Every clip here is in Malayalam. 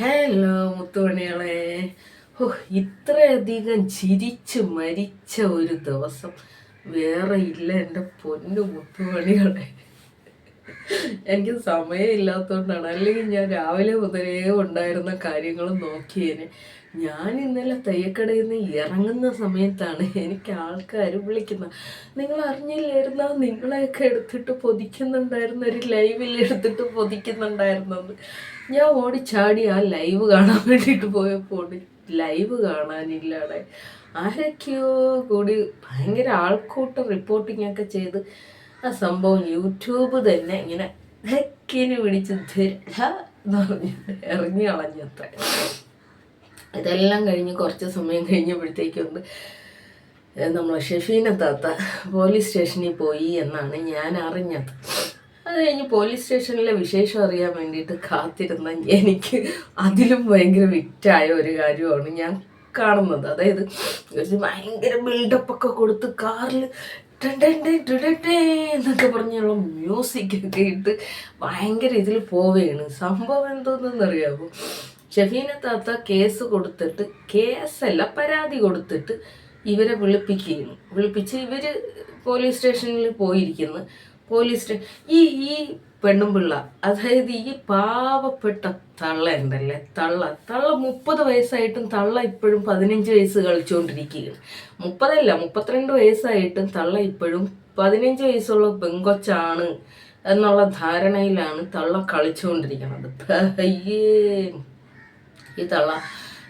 ഹലോ മുത്തുമണികളെ. ഓ ഇത്രയധികം ചിരിച്ച് മരിച്ച ഒരു ദിവസം വേറെ ഇല്ല എന്റെ പൊന്നു മുത്തുമണികളെ. എനിക്ക് സമയമില്ലാത്തതുകൊണ്ടാണ് അല്ലെങ്കിൽ ഞാൻ രാവിലെ മുതലേ ഉണ്ടായിരുന്ന കാര്യങ്ങൾ നോക്കിയേനെ. ഞാൻ ഇന്നലെ തയ്യക്കടയിൽ നിന്ന് ഇറങ്ങുന്ന സമയത്താണ് എനിക്ക് ആൾക്കാർ വിളിക്കുന്നത്. നിങ്ങൾ അറിഞ്ഞില്ലായിരുന്ന നിങ്ങളെയൊക്കെ എടുത്തിട്ട് പൊതിക്കുന്നുണ്ടായിരുന്ന ഒരു ലൈവിൽ എടുത്തിട്ട് പൊതിക്കുന്നുണ്ടായിരുന്നത്. ഞാൻ ഓടിച്ചാടി ആ ലൈവ് കാണാൻ വേണ്ടിയിട്ട് പോയപ്പോൾ ലൈവ് കാണാനില്ലാടെ ആരൊക്കെയോ കൂടി ഭയങ്കര ആൾക്കൂട്ട റിപ്പോർട്ടിംഗ് ഒക്കെ ചെയ്ത് ആ സംഭവം യൂട്യൂബ് തന്നെ ഇങ്ങനെ ഹെക്കിന് പിടിച്ച് ധര ഇറങ്ങി കളഞ്ഞത്ര ഇതെല്ലാം കഴിഞ്ഞ് കുറച്ച് സമയം കഴിഞ്ഞപ്പോഴത്തേക്കുണ്ട് നമ്മൾ ഷെഫീന താത്ത പോലീസ് സ്റ്റേഷനിൽ പോയി എന്നാണ് ഞാൻ അറിഞ്ഞത്. അത് കഴിഞ്ഞ് പോലീസ് സ്റ്റേഷനിലെ വിശേഷം അറിയാൻ വേണ്ടിയിട്ട് കാത്തിരുന്ന എനിക്ക് അതിലും ഭയങ്കര വിറ്റായ ഒരു കാര്യമാണ് ഞാൻ കാണുന്നത്. അതായത് ഒരു ഭയങ്കര ബിൽഡപ്പ് ഒക്കെ കൊടുത്ത് കാറിൽ എന്നൊക്കെ പറഞ്ഞുള്ള മ്യൂസിക് ഒക്കെ ഇട്ട് ഭയങ്കര ഇതിൽ പോവുകയാണ് സംഭവം എന്തോന്നെന്നറിയാമോ ഷെഫീന താത്ത കേസ് കൊടുത്തിട്ട് കേസല്ല പരാതി കൊടുത്തിട്ട് ഇവരെ വിളിപ്പിക്കുന്നു. വിളിപ്പിച്ച് ഇവർ പോലീസ് സ്റ്റേഷനിൽ പോയിരിക്കുന്നു. പോലീസ് സ്റ്റേ ഈ ഈ പെണ്ണുമ്പിള്ള അതായത് ഈ പാവപ്പെട്ട തള്ള ഉണ്ടല്ലേ? തള്ള തള്ള മുപ്പത് വയസ്സായിട്ടും തള്ള ഇപ്പോഴും പതിനഞ്ച് വയസ്സ് കളിച്ചുകൊണ്ടിരിക്കുകയാണ് മുപ്പതല്ല മുപ്പത്തിരണ്ട് വയസ്സായിട്ടും തള്ള ഇപ്പോഴും പതിനഞ്ച് വയസ്സുള്ള പെങ്കൊച്ചാണ് എന്നുള്ള ധാരണയിലാണ് തള്ള കളിച്ചുകൊണ്ടിരിക്കുന്നത് അയ്യേ. ഈ തള്ള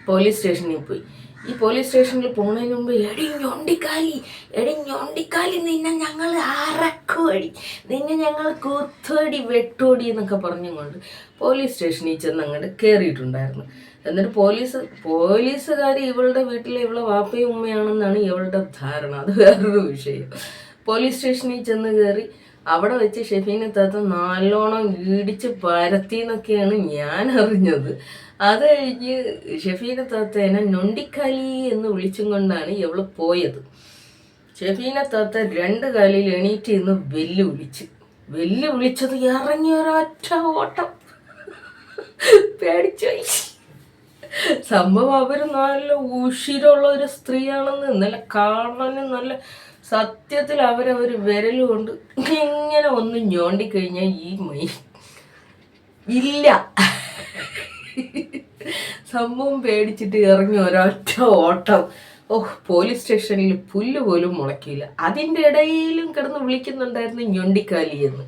പോലീസ് സ്റ്റേഷനിൽ പോയി. ഈ പോലീസ് സ്റ്റേഷനിൽ പോണതിന് മുമ്പ് എടി ഞൊണ്ടിക്കാലി എടി ഞൊണ്ടിക്കാലി നിന്നെ ഞങ്ങൾ അറക്കുവടി നിന്നെ ഞങ്ങൾ കുത്തുവടി വെട്ടുവടി എന്നൊക്കെ പറഞ്ഞുകൊണ്ട് പോലീസ് സ്റ്റേഷനിൽ ചെന്ന് അങ്ങോട്ട് കയറിയിട്ടുണ്ടായിരുന്നു എന്നിട്ട് പോലീസ് പോലീസുകാർ ഇവളുടെ വീട്ടിലെ ഇവളെ വാപ്പയും ഉമ്മയാണെന്നാണ് ഇവളുടെ ധാരണ. അത് വേറൊരു വിഷയം. പോലീസ് സ്റ്റേഷനിൽ ചെന്ന് കയറി അവിടെ വെച്ച് ഷെഫീനെ താത്ത നല്ലോണം ഇടിച്ച് പരത്തി എന്നൊക്കെയാണ് ഞാൻ അറിഞ്ഞത്. അത് കഴിഞ്ഞ് ഷെഫീന താത്തേനെ നൊണ്ടിക്കാലി എന്ന് വിളിച്ചും കൊണ്ടാണ് ഇവൾ പോയത്. ഷെഫീന താത്ത രണ്ട് കാലിൽ എണീറ്റ് ഇന്ന് നിന്ന് വെല്ലുവിളിച്ച് വെല്ലുവിളിച്ചത് വിളിച്ചത് ഒരൊറ്റ ഓട്ടം. പേടിച്ചോയി സംഭവം അവർ നല്ല ഉഷിരുള്ള ഒരു സ്ത്രീയാണെന്ന് നല്ല കാണാനും നല്ല സത്യത്തിൽ അവരവർ വിരൽ കൊണ്ട് ഇങ്ങനെ ഒന്ന് ഞോണ്ടിക്കഴിഞ്ഞാൽ ഈ മൈ ഇല്ല. സംഭവം പേടിച്ചിട്ട് ഇറങ്ങി ഒരൊറ്റ ഓട്ടം. ഓഹ് പോലീസ് സ്റ്റേഷനിൽ പുല്ല് പോലും മുളക്കിയില്ല അതിന്റെ ഇടയിലും കിടന്ന് വിളിക്കുന്നുണ്ടായിരുന്നു ഞൊണ്ടിക്കാലി എന്ന്.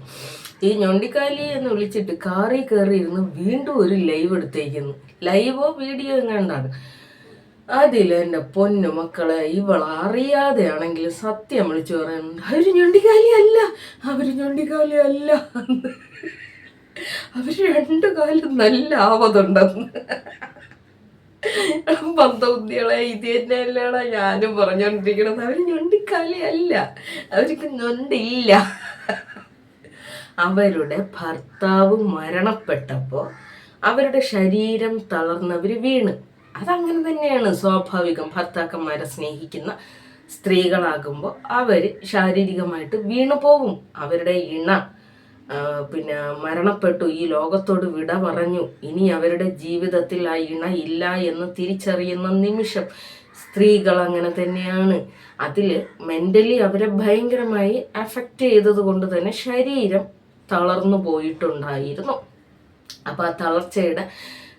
ഈ ഞൊണ്ടിക്കാലി എന്ന് വിളിച്ചിട്ട് കാറി കയറി ഇരുന്ന് വീണ്ടും ഒരു ലൈവ് എടുത്തേക്കുന്നു. ലൈവോ വീഡിയോ എങ്ങാണ്ടാണ്? അതിൽ എന്റെ പൊന്നു മക്കളെ ഇവൾ അറിയാതെയാണെങ്കിൽ സത്യം വിളിച്ചു പറയുന്നുണ്ട് അവർ ഞൊണ്ടിക്കാലി അല്ല അവർ ഞൊണ്ടിക്കാലി അല്ല അവർ രണ്ടു കാലം നല്ല ആവതുണ്ടെന്ന്. പന്തബുദ്ധികളെ ഇത് തന്നെയല്ലേടാ ഞാനും പറഞ്ഞോണ്ടിരിക്കണം അവർ ഞൊണ്ടിക്കാലി അല്ല അവർക്ക് ഞൊണ്ടില്ല. അവരുടെ ഭർത്താവ് മരണപ്പെട്ടപ്പോൾ അവരുടെ ശരീരം തളർന്നവർ വീണ്. അതങ്ങനെ തന്നെയാണ് സ്വാഭാവികം ഭർത്താക്കന്മാരെ സ്നേഹിക്കുന്ന സ്ത്രീകളാകുമ്പോൾ അവർ ശാരീരികമായിട്ട് വീണു പോവും അവരുടെ ഇണ പിന്നെ മരണപ്പെട്ടു. ഈ ലോകത്തോട് വിട പറഞ്ഞു. ഇനി അവരുടെ ജീവിതത്തിൽ ആ ഇണ ഇല്ല എന്ന് തിരിച്ചറിയുന്ന നിമിഷം സ്ത്രീകൾ അങ്ങനെ തന്നെയാണ്. അതിൽ മെന്റലി അവരെ ഭയങ്കരമായി അഫക്റ്റ് ചെയ്തത് കൊണ്ട് തന്നെ ശരീരം തളർന്നു പോയിട്ടുണ്ടായിരുന്നു. അപ്പോൾ ആ തളർച്ചയുടെ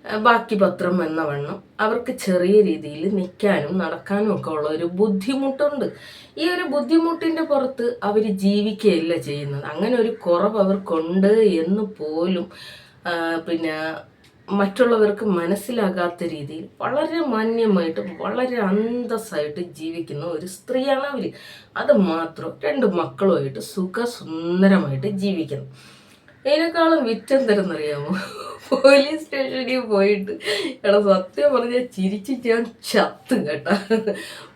ബാക്കി പത്രം എന്ന വണ്ണം അവർക്ക് ചെറിയ രീതിയിൽ നിൽക്കാനും നടക്കാനും ഒക്കെ ഉള്ള ഒരു ബുദ്ധിമുട്ടുണ്ട്. ഈ ഒരു ബുദ്ധിമുട്ടിന്റെ പുറത്ത് അവർ ജീവിക്കുകയല്ല ചെയ്യുന്നത്. അങ്ങനെ ഒരു കുറവ് അവർക്കുണ്ട് എന്ന് പോലും പിന്നെ മറ്റുള്ളവർക്ക് മനസ്സിലാകാത്ത രീതിയിൽ വളരെ മാന്യമായിട്ട് വളരെ അന്തസ്സായിട്ട് ജീവിക്കുന്ന ഒരു സ്ത്രീയാണ് അവർ അത് മാത്രം രണ്ട് മക്കളുമായിട്ട് സുഖസുന്ദരമായിട്ട് ജീവിക്കുന്നു. ഇതിനേക്കാളും വിറ്റം തരുന്നറിയാമോ പോലീസ് സ്റ്റേഷനിൽ പോയിട്ട് എടാ സത്യം പറഞ്ഞാൽ ചിരിച്ച് ഞാൻ ചത്തും കേട്ടാ.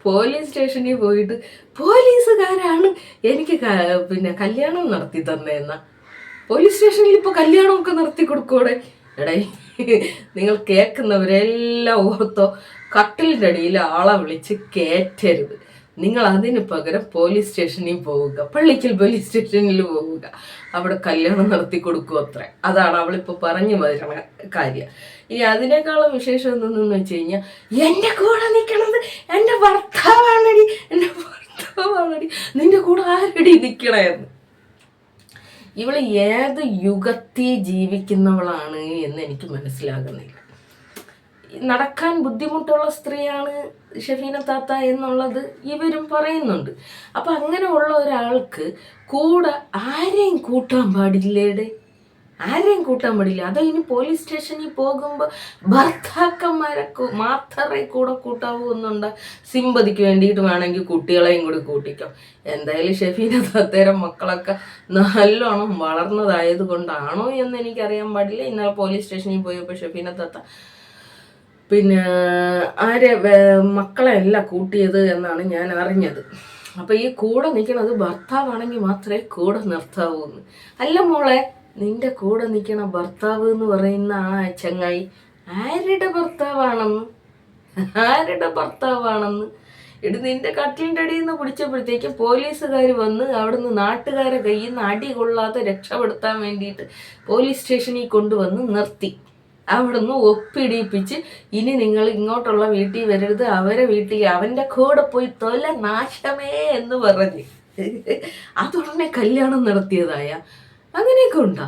പോലീസ് സ്റ്റേഷനിൽ പോയിട്ട് പോലീസുകാരാണ് എനിക്ക് പിന്നെ കല്യാണം നടത്തി തന്നേന്ന. പോലീസ് സ്റ്റേഷനിൽ ഇപ്പോൾ കല്യാണമൊക്കെ നടത്തി കൊടുക്കൂടെ എടേ നിങ്ങൾ കേൾക്കുന്നവരെല്ലാം ഓർത്തോ കട്ടിലിന്റെ അടിയിൽ ആളെ വിളിച്ച് കയറ്റരുത് നിങ്ങൾ അതിന് പകരം പോലീസ് സ്റ്റേഷനിൽ പോവുക. പള്ളിക്കൽ പോലീസ് സ്റ്റേഷനിൽ പോവുക. അവിടെ കല്യാണം നടത്തി കൊടുക്കും അത്ര. അതാണ് അവളിപ്പോൾ പറഞ്ഞു വരുന്ന കാര്യം. ഇനി അതിനേക്കാളും വിശേഷം എന്തെന്ന് വെച്ച് കഴിഞ്ഞാൽ എന്റെ കൂടെ നിൽക്കണത് എന്റെ ഭർത്താവാണടി എന്റെ ഭർത്താവാണടി. നിന്റെ കൂടെ ആരടി നിൽക്കണേന്ന് ഇവൾ ഏത് യുഗത്തിൽ ജീവിക്കുന്നവളാണ് എന്ന് എനിക്ക് മനസ്സിലാകുന്നില്ല. നടക്കാൻ ബുദ്ധിമുട്ടുള്ള സ്ത്രീയാണ് ഷെഫീന താത്ത എന്നുള്ളത് ഇവരും പറയുന്നുണ്ട്. അപ്പം അങ്ങനെയുള്ള ഒരാൾക്ക് കൂടെ ആരെയും കൂട്ടാൻ പാടില്ലേടെ? ആരെയും കൂട്ടാൻ പാടില്ല. അതോ ഇനി പോലീസ് സ്റ്റേഷനിൽ പോകുമ്പോൾ ഭർത്താക്കന്മാരെ മാത്രമേ കൂടെ കൂട്ടാവൂ എന്നുണ്ട്? സിമ്പതിക്ക് വേണ്ടിയിട്ട് വേണമെങ്കിൽ കുട്ടികളെയും കൂടി കൂട്ടിക്കാം. എന്തായാലും ഷെഫീന താത്തേരം മക്കളൊക്കെ നല്ലോണം വളർന്നതായത് കൊണ്ടാണോ എന്ന് എനിക്കറിയാൻ പാടില്ല. ഇന്നലെ പോലീസ് സ്റ്റേഷനിൽ പോയപ്പോൾ ഷെഫീന താത്ത പിന്നെ ആരെ വേ- മക്കളെ അല്ല കൂട്ടിയത് എന്നാണ് ഞാൻ അറിഞ്ഞത്. അപ്പൊ ഈ കൂടെ നിൽക്കണത് ഭർത്താവാണെങ്കിൽ മാത്രമേ കൂടെ നിർത്താവൂ എന്ന് അല്ല മോളെ നിന്റെ കൂടെ നിൽക്കണ ഭർത്താവ് എന്ന് പറയുന്ന ആ ചങ്ങായി ആരുടെ ഭർത്താവാണെന്ന്? ആരുടെ ഭർത്താവാണെന്ന്? ഇട്ട് നിന്റെ കട്ടിലിന്റെ അടിയിൽ നിന്ന് പിടിച്ചപ്പോഴത്തേക്കും പോലീസുകാർ വന്ന് അവിടുന്ന് നാട്ടുകാരെ കയ്യിൽ നിന്ന് അടി കൊള്ളാതെ രക്ഷപ്പെടുത്താൻ വേണ്ടിയിട്ട് പോലീസ് സ്റ്റേഷനിൽ കൊണ്ടുവന്ന് നിർത്തി. അവിടുന്ന് ഒപ്പിടിപ്പിച്ച് ഇനി നിങ്ങൾ ഇങ്ങോട്ടുള്ള വീട്ടിൽ വരരുത്. അവരെ വീട്ടിൽ അവന്റെ കൂടെ പോയി തൊല നാശമേ എന്ന് പറഞ്ഞ്. അതുടനെ കല്യാണം നടത്തിയതായ. അങ്ങനെയൊക്കെ ഉണ്ടാ?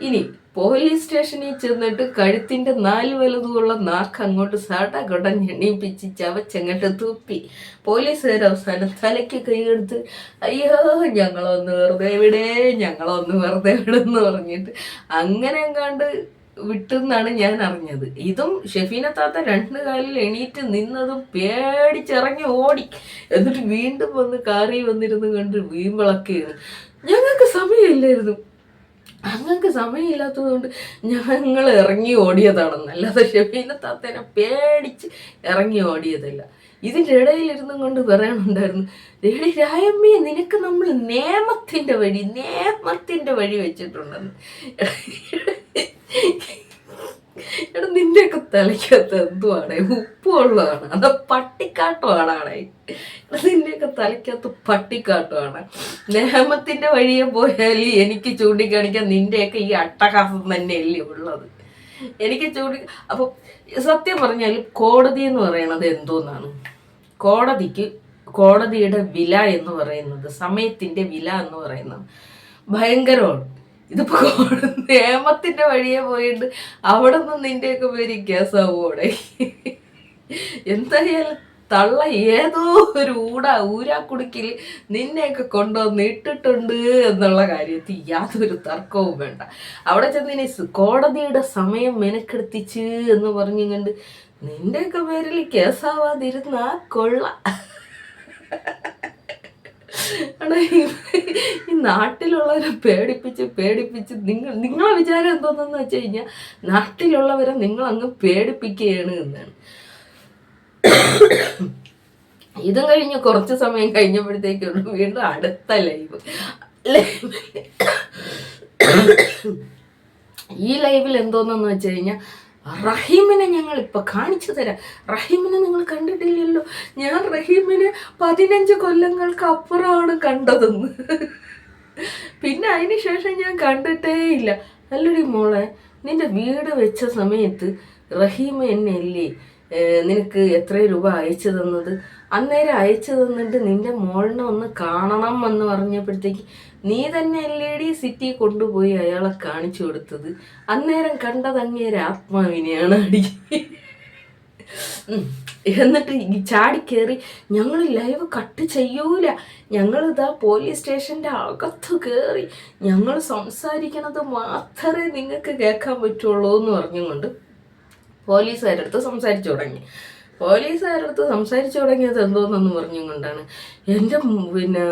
ഇനി പോലീസ് സ്റ്റേഷനിൽ ചെന്നിട്ട് കഴുത്തിന്റെ നാല് വലുതുമുള്ള നാക്ക് അങ്ങോട്ട് സാട്ട കൊടഞ്ഞെണ്ണീപ്പിച്ച് ചവച്ചങ്ങട്ട് തുപ്പി. പോലീസുകാർ അവസാനം തലയ്ക്ക് കൈയെടുത്ത് അയ്യോ ഞങ്ങളൊന്ന് വെറുതെ വിടെ ഞങ്ങളൊന്ന് വെറുതെ വിടെന്ന് പറഞ്ഞിട്ട് അങ്ങനെ എങ്ങാണ്ട് വിട്ടെന്നാണ് ഞാൻ അറിഞ്ഞത്. ഇതും ഷെഫീന താത്ത രണ്ട് കാലിൽ എണീറ്റ് നിന്നതും പേടിച്ചിറങ്ങി ഓടി. എന്നിട്ട് വീണ്ടും വന്ന് കാറി വന്നിരുന്ന് കണ്ട് വീമ്പിളക്കിയത് ഞങ്ങൾക്ക് സമയമില്ലായിരുന്നു. അങ്ങക്ക് സമയമില്ലാത്തത് കൊണ്ട് ഞങ്ങൾ ഇറങ്ങി ഓടിയതാണെന്ന്. അല്ലാതെ ഷെഫീന താത്തേനെ പേടിച്ച് ഇറങ്ങി ഓടിയതല്ല. ഇതിന്റെ ഇടയിലിരുന്നും കൊണ്ട് പറയണുണ്ടായിരുന്നു എടി രായമ്മയെ നിനക്ക് നമ്മൾ നിയമത്തിന്റെ വഴി നിയമത്തിന്റെ വഴി വെച്ചിട്ടുണ്ടെന്ന്. തലയ്ക്കകത്ത് എന്തുവാണ്? ഉപ്പുള്ളതാണ് അതോ എടാ നിന്റെയൊക്കെ തലയ്ക്കകത്ത് പട്ടിക്കാട്ടമാണ് നേമത്തിന്റെ വഴിയെ പോയാൽ എനിക്ക് ചൂണ്ടിക്കാണിക്കാൻ നിന്റെയൊക്കെ ഈ അട്ടഹാസം തന്നെയല്ലേ ഉള്ളത്. എനിക്ക് ചൂണ്ടി അപ്പൊ സത്യം പറഞ്ഞാൽ കോടതി എന്ന് പറയുന്നത് എന്തോന്നാണ്? കോടതിക്ക് കോടതിയുടെ വില എന്ന് പറയുന്നത് സമയത്തിന്റെ വില എന്ന് പറയുന്നത് ഭയങ്കരമാണ്. ഇതിപ്പോ നിയമത്തിന്റെ വഴിയെ പോയിട്ട് അവിടെ നിന്ന് നിന്റെയൊക്കെ പേര് കേസാവൂടെ എന്തായാലും തള്ള ഏതോ ഒരു ഊട ഊരാക്കുടുക്കിൽ നിന്നെയൊക്കെ കൊണ്ടുവന്ന് ഇട്ടിട്ടുണ്ട് എന്നുള്ള കാര്യത്തിൽ യാതൊരു തർക്കവും വേണ്ട. അവിടെ ചെന്നിനി കോടതിയുടെ സമയം മെനക്കെടുത്തിച്ച് എന്ന് പറഞ്ഞുകൊണ്ട് നിന്റെയൊക്കെ പേരിൽ കേസാവാതിരുന്ന കൊള്ള. ഈ- നാട്ടിലുള്ളവരെ പേടിപ്പിച്ച് പേടിപ്പിച്ച് നിങ്ങൾ നിങ്ങളെ വിചാരം എന്തോന്നെന്ന് വെച്ച് കഴിഞ്ഞാൽ നാട്ടിലുള്ളവരെ നിങ്ങൾ അങ്ങ് പേടിപ്പിക്കുകയാണ് എന്നാണ്. ഇതും കഴിഞ്ഞ് കുറച്ച് സമയം കഴിഞ്ഞപ്പോഴത്തേക്കുള്ളൂ വീണ്ടും അടുത്ത ലൈവ്. ഈ ലൈവിൽ എന്തോന്നെന്ന് വെച്ച് കഴിഞ്ഞാൽ റഹീമിനെ ഞങ്ങൾ ഇപ്പൊ കാണിച്ചു തരാം. റഹീമിനെ നിങ്ങൾ കണ്ടിട്ടില്ലല്ലോ? ഞാൻ റഹീമിനെ പതിനഞ്ച് കൊല്ലങ്ങൾക്ക് അപ്പുറമാണ് കണ്ടതെന്ന്. പിന്നെ അതിന് ശേഷം ഞാൻ കണ്ടിട്ടേ ഇല്ല. അല്ലടി മോളെ നിന്റെ വീട് വെച്ച സമയത്ത് റഹീമ എന്നെ അല്ലേ നിനക്ക് എത്ര രൂപ അയച്ചു തന്നത്? അന്നേരം അയച്ചു തന്നിട്ട് നിന്റെ മോളിനെ ഒന്ന് കാണണം എന്ന് പറഞ്ഞപ്പോഴത്തേക്ക് നീ തന്നെ എല്ലേടി സിറ്റി കൊണ്ടുപോയി അയാളെ കാണിച്ചു കൊടുത്തത്. അന്നേരം കണ്ടത് അങ്ങേരെ ആത്മാവിനെയാണ് അടി. എന്നിട്ട് ഈ ചാടിക്കേറി ഞങ്ങൾ ലൈവ് കട്ട് ചെയ്യൂല. ഞങ്ങളിതാ പോലീസ് സ്റ്റേഷന്റെ അകത്ത് കയറി ഞങ്ങൾ സംസാരിക്കണത് മാത്രമേ നിങ്ങൾക്ക് കേൾക്കാൻ പറ്റുള്ളൂ എന്ന് പറഞ്ഞുകൊണ്ട് പോലീസുകാരടുത്ത് സംസാരിച്ചു തുടങ്ങി. പോലീസുകാരടുത്ത് സംസാരിച്ചു തുടങ്ങിയത് എന്തോന്നൊന്നും പറഞ്ഞും കൊണ്ടാണ്. എന്റെ പിന്നെ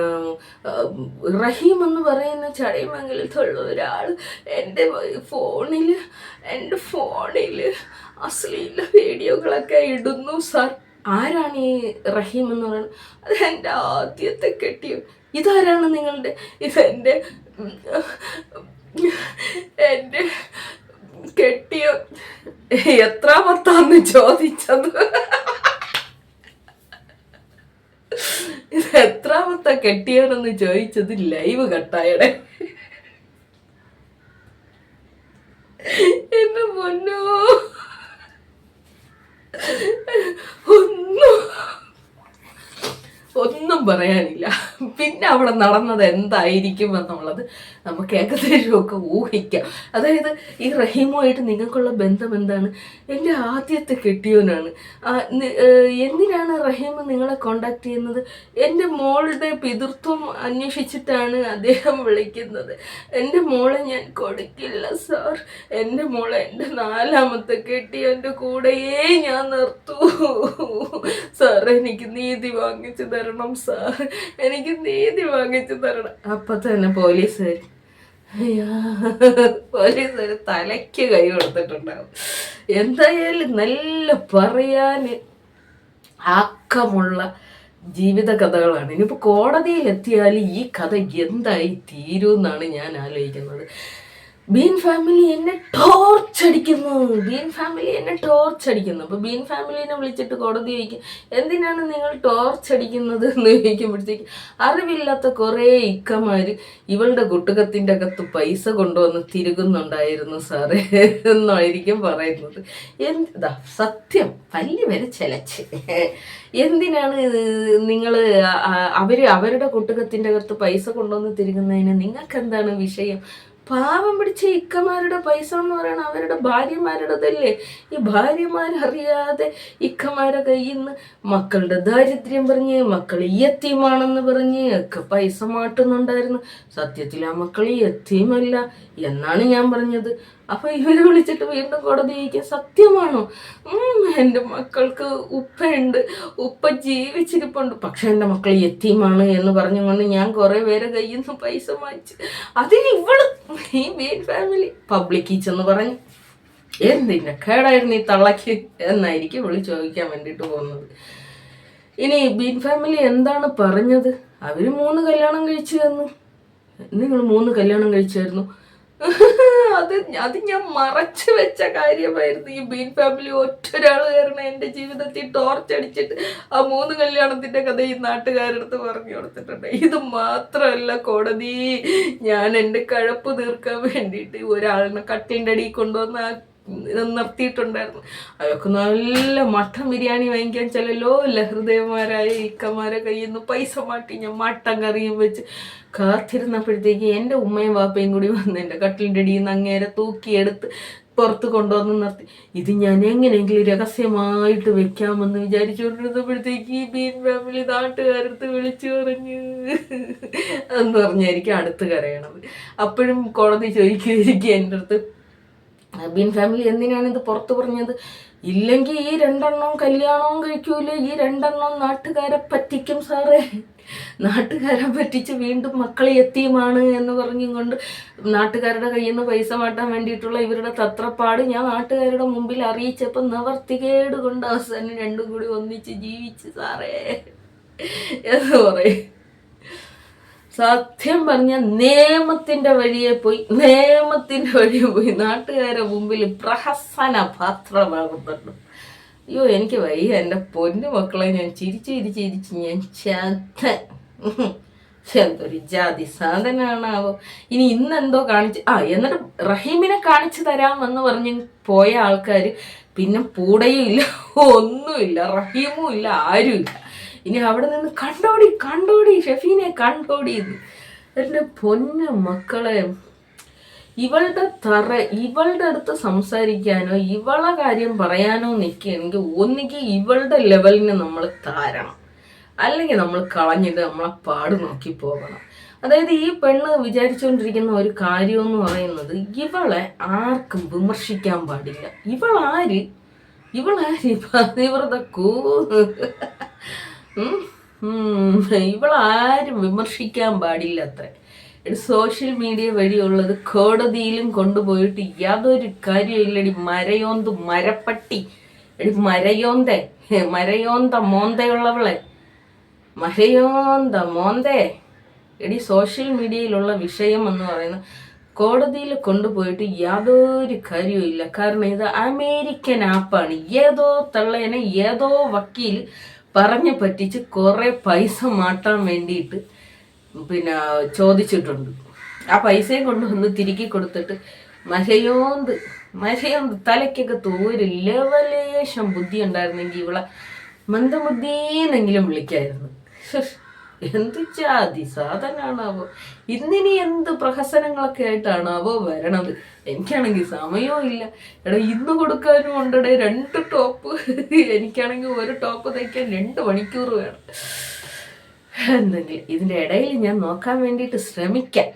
റഹീം എന്ന് പറയുന്ന ചടയമംഗലത്തുള്ള ഒരാൾ എന്റെ ഫോണിൽ എന്റെ ഫോണിൽ അശ്ലീല വീഡിയോകളൊക്കെ ഇടുന്നു സാർ. ആരാണ് ഈ റഹീം എന്ന് പറയുന്നത്? അത് എന്റെ ആദ്യത്തെ കെട്ടിയ? ഇതാരാണ് നിങ്ങളുടെ ഇതെന്റെ എന്റെ കെട്ടിയ? എത്രാമത്താന്ന് ചോദിച്ചത്? എത്ര പത്ത കെട്ടിയവനെന്ന് ചോദിച്ചത്? ലൈവ് കട്ടായടെ. എന്റെ പൊന്നോ. ഒന്നോ. ഒന്നും പറയാനില്ല. പിന്നെ അവിടെ നടന്നത് എന്തായിരിക്കും എന്നുള്ളത് നമുക്ക് ഏകദേശമൊക്കെ ഊഹിക്കാം. അതായത് ഈ റഹീമുമായിട്ട് നിങ്ങൾക്കുള്ള ബന്ധം എന്താണ്? എന്റെ ആദ്യത്തെ കെട്ടിയവനാണ് എന്തിനാണ് റഹീം നിങ്ങളെ കോണ്ടാക്ട് ചെയ്യുന്നത്? എന്റെ മോളുടെ പിതൃത്വം അന്വേഷിച്ചിട്ടാണ് അദ്ദേഹം വിളിക്കുന്നത്. എന്റെ മോളെ ഞാൻ കൊടുക്കില്ല സാർ. എന്റെ മോളെ എന്റെ നാലാമത്തെ കെട്ടിയവന്റെ കൂടെയേ ഞാൻ നിർത്തൂ. സാർ എനിക്ക് നീതി വാങ്ങിച്ചു തരണം. സാർ എനിക്ക് നീതി വാങ്ങിച്ചു തരണം. അപ്പൊ തന്നെ പോലീസ് പോലീസ് തലയ്ക്ക് കൈ കൊടുത്തിട്ടുണ്ടാവും. എന്തായാലും നല്ല പറയാന് ആക്കമുള്ള ജീവിത കഥകളാണ്. ഇനിയിപ്പോൾ കോടതിയിൽ എത്തിയാൽ ഈ കഥ എന്തായി തീരുമെന്നാണ് ഞാൻ ആലോചിക്കുന്നത്. ബീൻ ഫാമിലി എന്നെ ടോർച്ചടിക്കുന്നു ബീൻ ഫാമിലി എന്നെ ടോർച്ചടിക്കുന്നു അപ്പോൾ ബീൻ ഫാമിലിനെ വിളിച്ചിട്ട് കോടതി ചോദിക്കും എന്തിനാണ് നിങ്ങൾ ടോർച്ചടിക്കുന്നത് എന്ന് ചോദിക്കുമ്പോഴത്തേക്ക് അറിവില്ലാത്ത കുറേ ഇക്കമാർ ഇവളുടെ കുട്ടുകത്തിന്റെ അകത്ത് പൈസ കൊണ്ടുവന്ന് തിരുകുന്നുണ്ടായിരുന്നു സാറേ എന്നായിരിക്കും പറയുന്നത്. എന്താ സത്യം പല്ലി വരെ ചെലച്ച്. എന്തിനാണ് നിങ്ങൾ അവർ അവരുടെ കുട്ടുകത്തിന്റെ അകത്ത് പൈസ കൊണ്ടുവന്ന് തിരുകുന്നതിന്? നിങ്ങൾക്ക് എന്താണ് വിഷയം? പാവം പിടിച്ച ഇക്കമാരുടെ പൈസ എന്ന് പറയുന്നത് അവരുടെ ഭാര്യമാരുടേതല്ലേ? ഈ ഭാര്യമാരറിയാതെ ഇക്കമാരെ കയ്യിൽ നിന്ന് മക്കളുടെ ദാരിദ്ര്യം പറഞ്ഞ് മക്കൾ യത്തീമാണെന്ന് പറഞ്ഞ് ഒക്കെ പൈസ മാട്ടുന്നുണ്ടായിരുന്നു. സത്യത്തിൽ ആ മക്കൾ യത്തീമല്ല എന്നാണ് ഞാൻ പറഞ്ഞത്. അപ്പൊ ഇവർ വിളിച്ചിട്ട് വീണ്ടും കോടതി ചോദിക്കുക സത്യമാണോ? എന്റെ മക്കൾക്ക് ഉപ്പയുണ്ട്. ഉപ്പ ജീവിച്ചിരിപ്പുണ്ട്. പക്ഷെ എന്റെ മക്കൾ എത്തിയുമാണ് എന്ന് പറഞ്ഞുകൊണ്ട് ഞാൻ കുറെ പേരെ കയ്യിൽ നിന്ന് പൈസ വാങ്ങിച്ചു അതിന് ഇവൾ ഈ മെയിൻ ഫാമിലി പബ്ലിക് ചെന്ന് പറഞ്ഞു എന്തിന്റെ കേടായിരുന്നു ഈ തള്ളക്ക്? എന്നായിരിക്കും വിളി ചോദിക്കാൻ വേണ്ടിയിട്ട് പോകുന്നത്. ഇനി ബീൻ ഫാമിലി എന്താണ് പറഞ്ഞത്? അവർ മൂന്ന് കല്യാണം കഴിച്ചു തന്നു. നിങ്ങൾ മൂന്ന് കല്യാണം കഴിച്ചായിരുന്നു. അത് അത് ഞാൻ മറച്ചു വെച്ച കാര്യമായിരുന്നു. ഈ ബീൻ ഫാമിലി ഒറ്റൊരാൾ കാരണം എന്റെ ജീവിതത്തിൽ ടോർച്ച് അടിച്ചിട്ട് ആ മൂന്ന് കല്യാണത്തിന്റെ കഥ ഈ നാട്ടുകാരടുത്ത് പറഞ്ഞു കൊടുത്തിട്ടുണ്ട്. ഇത് മാത്രമല്ല കോടതി ഞാൻ എന്റെ കഴപ്പ് തീർക്കാൻ വേണ്ടിയിട്ട് ഒരാളിനെ കട്ടിന്റെ അടിയിൽ കൊണ്ടുവന്ന് നിർത്തിയിട്ടുണ്ടായിരുന്നു. അതൊക്കെ നല്ല മട്ടൻ ബിരിയാണി വാങ്ങിക്കാൻ ചിലല്ലോ ലഹൃദയന്മാരായ ഇക്കമാരെ കയ്യിൽ നിന്ന് പൈസ മാട്ടി ഞാൻ മട്ടൻ കറിയും വെച്ച് കാത്തിരുന്നപ്പോഴത്തേക്ക് എന്റെ ഉമ്മയും വാപ്പയും കൂടി വന്ന് എന്റെ കട്ടിലിന്റെ അടിയിൽ നിന്ന് അങ്ങേരെ തൂക്കിയെടുത്ത് പുറത്ത് കൊണ്ടുവന്ന് നിർത്തി. ഇത് ഞാൻ എങ്ങനെയെങ്കിലും രഹസ്യമായിട്ട് വെക്കാമെന്ന് വിചാരിച്ചുകൊണ്ടിരുന്നപ്പോഴത്തേക്ക് ഈ ബീൻ ഫാമിലി നാട്ടുകാരടുത്ത് വിളിച്ചു പറഞ്ഞു എന്ന് പറഞ്ഞായിരിക്കും അടുത്ത് കരയണത്. അപ്പോഴും കോടതി ചോദിക്കുമായിരിക്കും എന്റെ അടുത്ത് ബീൻ ഫാമിലി എന്തിനാണ് ഇത് പുറത്തു പറഞ്ഞത്? ഇല്ലെങ്കിൽ ഈ രണ്ടെണ്ണവും കല്യാണവും കഴിക്കൂല? ഈ രണ്ടെണ്ണവും നാട്ടുകാരെ പറ്റിക്കും സാറേ. നാട്ടുകാരെ പറ്റിച്ച് വീണ്ടും മക്കളെ എത്തിയുമാണ് എന്ന് പറഞ്ഞും കൊണ്ട് നാട്ടുകാരുടെ കയ്യിൽ നിന്ന് പൈസ മാറ്റാൻ വേണ്ടിയിട്ടുള്ള ഇവരുടെ തത്രപ്പാട് ഞാൻ നാട്ടുകാരുടെ മുമ്പിൽ അറിയിച്ചപ്പോൾ നിവർത്തികേട് കൊണ്ട് അവസാനം രണ്ടും കൂടി ഒന്നിച്ച് ജീവിച്ച് സാറേ എന്ന് പറയും. സത്യം പറഞ്ഞ നിയമത്തിന്റെ വഴിയെ പോയി നിയമത്തിന്റെ വഴിയെ പോയി നാട്ടുകാരെ മുമ്പിൽ പ്രഹസന പാത്രമാകുന്നുണ്ട്. അയ്യോ എനിക്ക് വയ്യ. എന്റെ പൊന്നു മക്കളെ ഞാൻ ചിരിച്ച് ചിരിച്ച് ചിരിച്ച് ഞാൻ ചത്ത. എന്തൊരു ജാതി സാധനമാണാവോ ഇനി ഇന്ന് എന്തോ കാണിച്ച് ആ എന്നിട്ട് റഹീമിനെ കാണിച്ചു തരാമെന്ന് പറഞ്ഞ് പോയ ആൾക്കാർ പിന്നെ പൂടയും ഇല്ല ഒന്നുമില്ല റഹീമും ഇല്ല ആരുമില്ല. ഇനി അവിടെ നിന്ന് കണ്ടോടി കണ്ടോടി ഷെഫീനെ കണ്ടോടി. എന്റെ പൊന്നു മക്കളെ ഇവളുടെ തറ ഇവളുടെ അടുത്ത് സംസാരിക്കാനോ ഇവളെ കാര്യം പറയാനോ നിൽക്കുകയാണെങ്കിൽ ഒന്നുകിൽ ഇവളുടെ ലെവലിന് നമ്മൾ താരണം. അല്ലെങ്കിൽ നമ്മൾ കളഞ്ഞിട്ട് നമ്മളെ പാട് നോക്കി പോകണം. അതായത് ഈ പെണ്ണ് വിചാരിച്ചുകൊണ്ടിരിക്കുന്ന ഒരു കാര്യം എന്ന് പറയുന്നത് ഇവളെ ആർക്കും വിമർശിക്കാൻ പാടില്ല. ഇവളാര്? ഇവളാര്? പതിവ്രത കൂ. ഇവളാരും വിമർശിക്കാൻ പാടില്ല അത്ര സോഷ്യൽ മീഡിയ വഴിയുള്ളത് കോടതിയിലും കൊണ്ടുപോയിട്ട് യാതൊരു കാര്യമില്ലടി മരയോന്ത് മരപ്പട്ടി. എടി മരയോന്ത. മരയോന്ത മോന്തയുള്ളവളെ. മരയോന്ത മോന്തേ. എടി സോഷ്യൽ മീഡിയയിലുള്ള വിഷയം എന്ന് പറയുന്നത് കോടതിയിൽ കൊണ്ടുപോയിട്ട് യാതൊരു കാര്യവുമില്ല. കാരണം ഇത് അമേരിക്കൻ ആപ്പാണ് ഏതോ തള്ളേനെ ഏതോ വക്കീൽ പറഞ്ഞു പറ്റിച്ച് കുറേ പൈസ മാറ്റാൻ വേണ്ടിയിട്ട് പിന്നെ ചോദിച്ചിട്ടുണ്ട്. ആ പൈസയും കൊണ്ടുവന്ന് തിരികെ കൊടുത്തിട്ട് മഷയോന്ത് മഷയോന്ത് തലയ്ക്കൊക്കെ തോര് ലവലേശം ബുദ്ധി ഉണ്ടായിരുന്നെങ്കിൽ ഇവളെ മന്ദബുദ്ധിന്നെങ്കിലും വിളിക്കായിരുന്നു. എന്ത് ജാതി? ഇന്നിനി എന്ത് പ്രഹസനങ്ങളൊക്കെ ആയിട്ടാണ് ആയിട്ടാണാവോ വരണത്? എനിക്കാണെങ്കിൽ സമയവും ഇല്ല. എടാ ഇന്ന് കൊടുക്കാനും ഉണ്ടടേ രണ്ട് ടോപ്പ്. എനിക്കാണെങ്കിൽ ഒരു ടോപ്പ് തയ്ക്കാൻ രണ്ട് മണിക്കൂർ വേണം. എന്തെങ്കിലും ഇതിന്റെ ഇടയിൽ ഞാൻ നോക്കാൻ വേണ്ടിയിട്ട് ശ്രമിക്കാം.